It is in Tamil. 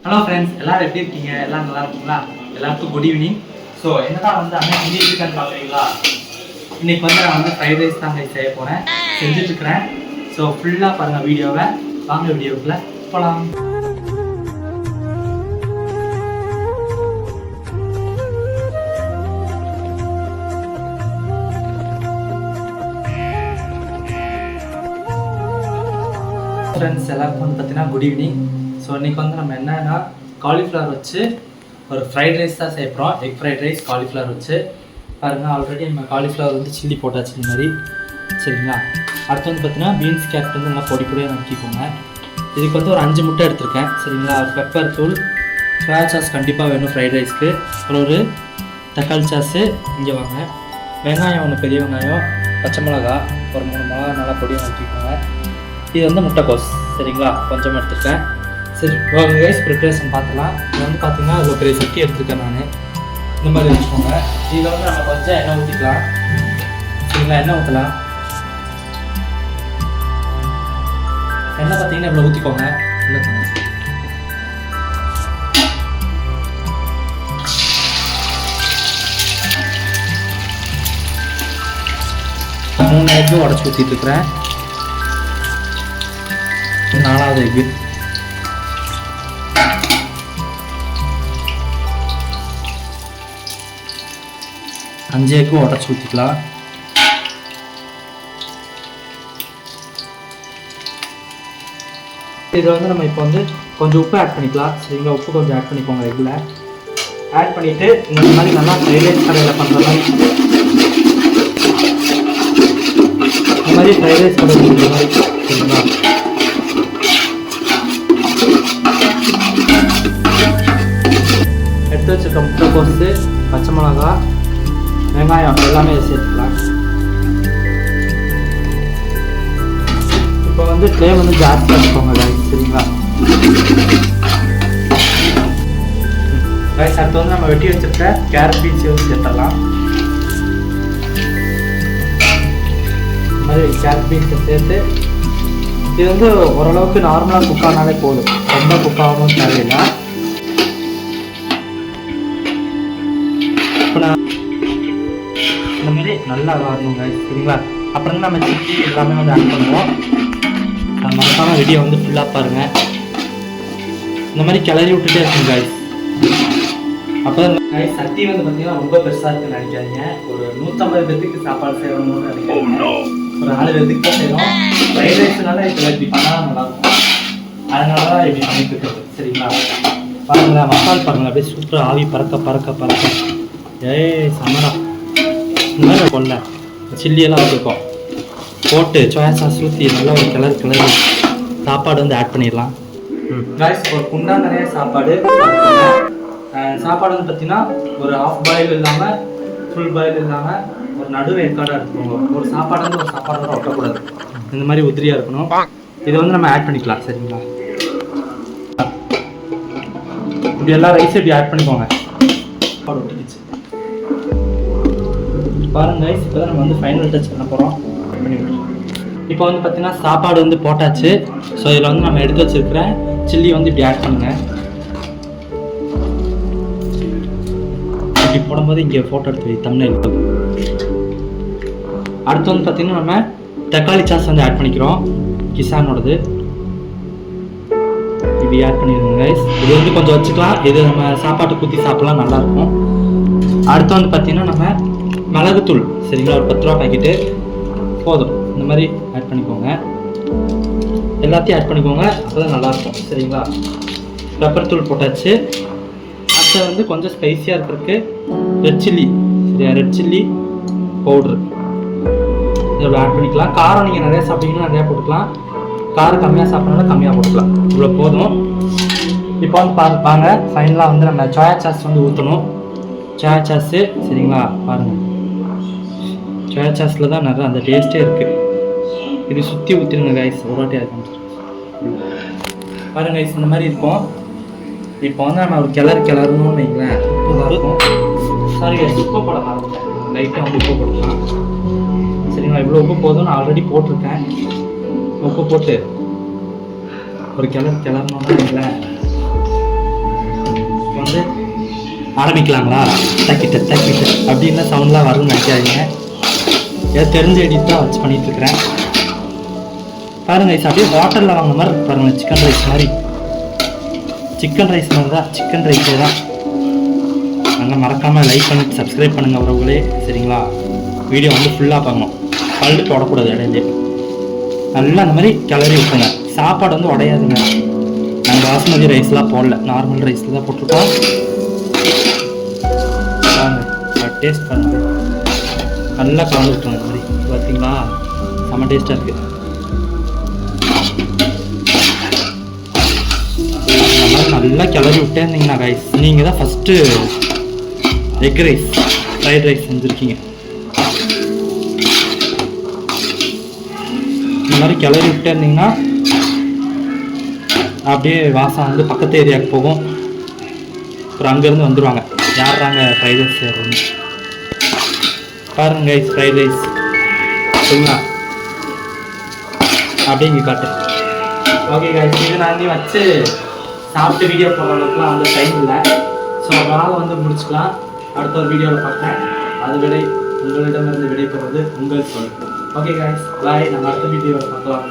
ஹலோ ஃப்ரெண்ட்ஸ் எல்லாரும் எப்படி இருக்கீங்க? எல்லாம் நல்லா இருக்கீங்களா? எல்லாருக்கும் குட் ஈவினிங் ஸோ என்னதான் வந்து அண்ணன் செஞ்சுட்டு இருக்கான்னு பார்க்குறீங்களா இன்னைக்கு வந்து நான் வந்து ஃப்ரைட் ரைஸ் தான் செய்ய போகிறேன் செஞ்சுட்டு இருக்கிறேன் ஸோ ஃபுல்லாக பாருங்கள் வீடியோவை. வாங்க வீடியோக்குள்ளே போகலாம் ஃப்ரெண்ட்ஸ் எல்லாருக்கும் வந்து பார்த்தீங்கன்னா குட் ஈவினிங் ஸோ இன்னைக்கு வந்து நம்ம என்னன்னா காலிஃப்ளவர் வச்சு ஒரு ஃப்ரைட் ரைஸ் தான் சேர்க்குறோம் எக் ஃப்ரைட் ரைஸ் காலிஃப்ளவர் வச்சு. பாருங்கள் ஆல்ரெடி நம்ம காலிஃப்ளவர் வந்து சில்லி போட்டாச்சு இந்த மாதிரி. சரிங்களா? அடுத்து வந்து பார்த்தீங்கன்னா பீன்ஸ் கேப் வந்து நல்லா பொடி பொடியாக நறுக்கிக்கோங்க. இதுக்கு வந்து ஒரு அஞ்சு முட்டை எடுத்திருக்கேன். சரிங்களா? பெப்பர் தூள் சோயா சாஸ் கண்டிப்பாக வேணும் ஃப்ரைட் ரைஸ்க்கு அப்புறம் ஒரு தக்காளி சாஸு இங்கே வாங்க. வெங்காயம் ஒன்று பெரிய வெங்காயம் பச்சை மிளகா ஒரு மூணு மிளகா நல்லா பொடியாக நறுக்கிக்கோங்க. இது வந்து முட்டைக்கோஸ். சரிங்களா? கொஞ்சமாக எடுத்துருக்கேன். சரி உங்கள் கைஸ் ப்ரிப்ரேஷன் பார்த்துலாம் இது வந்து பார்த்தீங்கன்னா இவ்வளோ பெரிய சட்டி எடுத்துருக்கேன் நான். இந்த மாதிரி வச்சுக்கோங்க. இதில் வந்து நம்ம கொஞ்சம் எண்ணெய் ஊற்றிக்கலாம் சரிங்களா எண்ணெய் ஊற்றலாம் எண்ணெய் பார்த்தீங்கன்னா இவ்வளோ ஊற்றிக்கோங்க உள்ள மூணு எக்கு உடச்சி ஊற்றிட்டு இருக்கிறேன். நாலாவது எக்கு அஞ்சு எக்கு உடச்சி ஊற்றிக்கலாம் இதை வந்து நம்ம இப்போ வந்து கொஞ்சம் உப்பு ஆட் பண்ணிக்கலாம். சரிங்களா? உப்பு கொஞ்சம் ஆட் பண்ணிக்கோங்க இதில் ஆட் பண்ணிவிட்டு இந்த மாதிரி நல்லா ட்ரைலேஜ் கடையில் பண்ணுற மாதிரி இந்த மாதிரி ட்ரைலேஜ் கடையில் கடை பண்ணுற மாதிரி சரிங்களா? எடுத்து வச்சுருக்க முட்டைக்கோசு பச்சை மிளகா வெங்காயம் எல்லாமே சேர்த்துக்கலாம். இப்போ வந்து க்ளே வந்து ஜாஸ்தி வச்சுக்கோங்க சரிங்களா? ரைஸ் அடுத்து வந்து நம்ம வெட்டி வச்சிருக்க கேரட் பீச்சை வந்து சேர்த்துடலாம். இந்த மாதிரி கேரட் பீச்சை சேர்த்து இது வந்து ஓரளவுக்கு நார்மலாக குக் ஆனாலே போதும். ரொம்ப குக் ஆகணும் தேவையில்லை. இப்போ நான் நல்லா வரணும் guys. சரிங்களா? அப்புறம் நம்ம சிக்கி எல்லாமே வந்து ஆட் பண்ணுவோம். நான் மறக்காம வீடியோ வந்து ஃபுல்லாக பாருங்கள் இந்த மாதிரி கிளறி விட்டுட்டே இருக்கும் guys. அப்போ guys சட்டி வந்து பார்த்தீங்கன்னா ரொம்ப பெருசாக இருக்குன்னு நினைக்காதீங்க. ஒரு நூற்றம்பது பேத்துக்கு சாப்பாடு செய்யணும்னு நினைக்காதீங்க. ஒரு நாலு பேத்துக்கு தான் செய்யணும் ஃப்ரைட் ரைஸ்னால இதில் இப்படி பண்ணால் நல்லாயிருக்கும் அதனால தான் இப்படி பண்ணிட்டு இருக்கிறது. சரிங்களா? பாருங்களேன் மசால் பாருங்களேன். அப்படியே சூப்பராக ஆவி பறக்க பறக்க பறக்க. ஏய் சமரா இந்த மாதிரி சில்லியெல்லாம் வச்சுருக்கோம். போட்டு சோயா சாஸ் ஊற்றி நல்லா ஒரு கலர் கிளறி சாப்பாடு வந்து ஆட் பண்ணிடலாம். ரைஸ் ஒரு குண்டா நிறைய சாப்பாடு சாப்பாடு வந்து பார்த்தீங்கன்னா ஒரு ஆஃப் பாயில் இல்லாமல் ஃபுல் பாயில் இல்லாமல் ஒரு நடு ஏற்காடாக இருக்கணும் ஒரு சாப்பாடு வந்து ஒரு சாப்பாடோட ஒட்டக்கூடாது. இந்த மாதிரி உதிரியாக இருக்கணும். இதை வந்து நம்ம ஆட் பண்ணிக்கலாம் சரிங்களா? இப்படி எல்லா ரைஸ் இப்படி ஆட் பண்ணிக்கோங்க. பாருங்க ரைஸ் இப்போ நம்ம வந்து ஃபைனல் டச் பண்ண போகிறோம் இப்போ வந்து பார்த்தீங்கன்னா சாப்பாடு வந்து போட்டாச்சு. ஸோ இதில் வந்து நம்ம எடுத்து வச்சிருக்கிற சில்லி வந்து இப்படி ஆட் பண்ணுங்க. இப்படி போடும்போது இங்கே ஃபோட்டோ எடுத்து தமிழ் அடுத்து வந்து பார்த்தீங்கன்னா நம்ம தக்காளி சாஸ் வந்து ஆட் பண்ணிக்கிறோம். கிசானோடது இப்படி ஆட் பண்ணிடுங்க ரைஸ் இது வந்து கொஞ்சம் வச்சுக்கலாம். இது நம்ம சாப்பாட்டு குத்தி சாப்பிட்லாம் நல்லாயிருக்கும் அடுத்து வந்து பார்த்தீங்கன்னா நம்ம மிளகுத்தூள் சரிங்களா? ஒரு பத்து ரூபா பாக்கெட்டு போதும். இந்த மாதிரி ஆட் பண்ணிக்கோங்க. எல்லாத்தையும் ஆட் பண்ணிக்கோங்க. அப்போ தான் நல்லாயிருக்கும் சரிங்களா? பெப்பர் தூள் போட்டாச்சு. அடுத்த வந்து கொஞ்சம் ஸ்பைஸியாக இருக்கிறதுக்கு ரெட் சில்லி சரியா? ரெட் சில்லி பவுட்ரு இதில் ஆட் பண்ணிக்கலாம். காரம் நீங்கள் நிறையா சாப்பிட்டீங்கன்னா நிறையா போட்டுக்கலாம். காரம் கம்மியாக சாப்பிட்றதுனால கம்மியாக போட்டுக்கலாம். இவ்வளோ போதும். இப்போ வந்து பா ஃபைனலாக வந்து நம்ம சோயா சாஸ் வந்து ஊற்றணும் சோயா சாஸு சரிங்களா? பாருங்கள் சோயா சாஸில் தான் நிறைய அந்த டேஸ்ட்டே இருக்குது இது சுற்றி ஊற்றிருங்க கைஸ் ஒரு வாட்டி அது பாருங்க கைஸ் இந்த மாதிரி இருக்கும். இப்போ வந்து நான் ஒரு கிளறு கிளறணும்னு வைங்களேன். உப்பு இருக்கும். சாரி கைஸ் உப்பு போட லைட்டாக வந்து உப்பு போடலாம் சரிங்களா இவ்வளோ உப்பு போதும். நான் ஆல்ரெடி போட்டிருக்கேன். உப்பு போட்டு ஒரு கிளறு கிளறணும்னு வைங்களேன். வந்து ஆரம்பிக்கலாங்களா? தக்கிட்ட தக்கிட்ட. அப்படின்னு சவுண்ட்லாம் வரும்னு நினைக்காதீங்க. ஏதோ தெரிஞ்ச எடிட் தான் வச்சு பண்ணிட்டு இருக்கிறேன் பாருங்க அப்படியே ஹோட்டலில் வாங்கின மாதிரி இருக்கு பாருங்க சிக்கன் ரைஸ் மாதிரி. சிக்கன் ரைஸ் மாதிரி தான் சிக்கன் ரைஸே தான். நாங்கள் மறக்காமல் லைக் பண்ணிட்டு சப்ஸ்கிரைப் பண்ணுங்கள் உறவுகளே. சரிங்களா? வீடியோ வந்து ஃபுல்லாக பார்க்கணும். பல்லு தொடக்கூடாது இடையிலே நல்லா அந்த மாதிரி கிளறி விட்டுருங்க. சாப்பாடு வந்து உடையாதுங்க. நாங்கள் பாஸ்மதி ரைஸ்லாம் போடல. நார்மல் ரைஸில் தான் போட்டிருக்கோம். டேஸ்ட் பண்ணுங்க நல்லா கலந்து விட்டுருங்க இந்த மாதிரி. பார்த்தீங்களா செம்ம டேஸ்ட்டாக இருக்குது இந்த மாதிரி நல்லா கிளறி விட்டே இருந்தீங்கன்னா ரைஸ் நீங்கள் தான் first egg rice fried rice செஞ்சுருக்கீங்க. இந்த மாதிரி கிளறி விட்டே இருந்தீங்கன்னா அப்படியே வாசம் வந்து பக்கத்து ஏரியாவுக்கு போகும். அப்புறம் அங்கேருந்து வந்துடுவாங்க யார்றாங்க ஃப்ரைட் ரைஸ் செய்யறோன்னு பாருங்க கைஸ் ஃப்ரைட் ரைஸ் சரிங்களா? அப்படியே இங்கே காட்டு. ஓகே கைஸ் இது நான் வச்சு சாப்பிட்டு வீடியோ போடுற அளவுக்குலாம் வந்து டைம் இல்லை. ஸோ அதனால் வந்து முடிச்சுக்கலாம். அடுத்த ஒரு வீடியோவில் பார்க்குறேன் அது விடை உங்களிடமிருந்து விடைபெறுவது உங்கள் சொல் ஓகே கைஸ் பாய் நம்ம அடுத்த வீடியோவில் பார்க்கலாம்.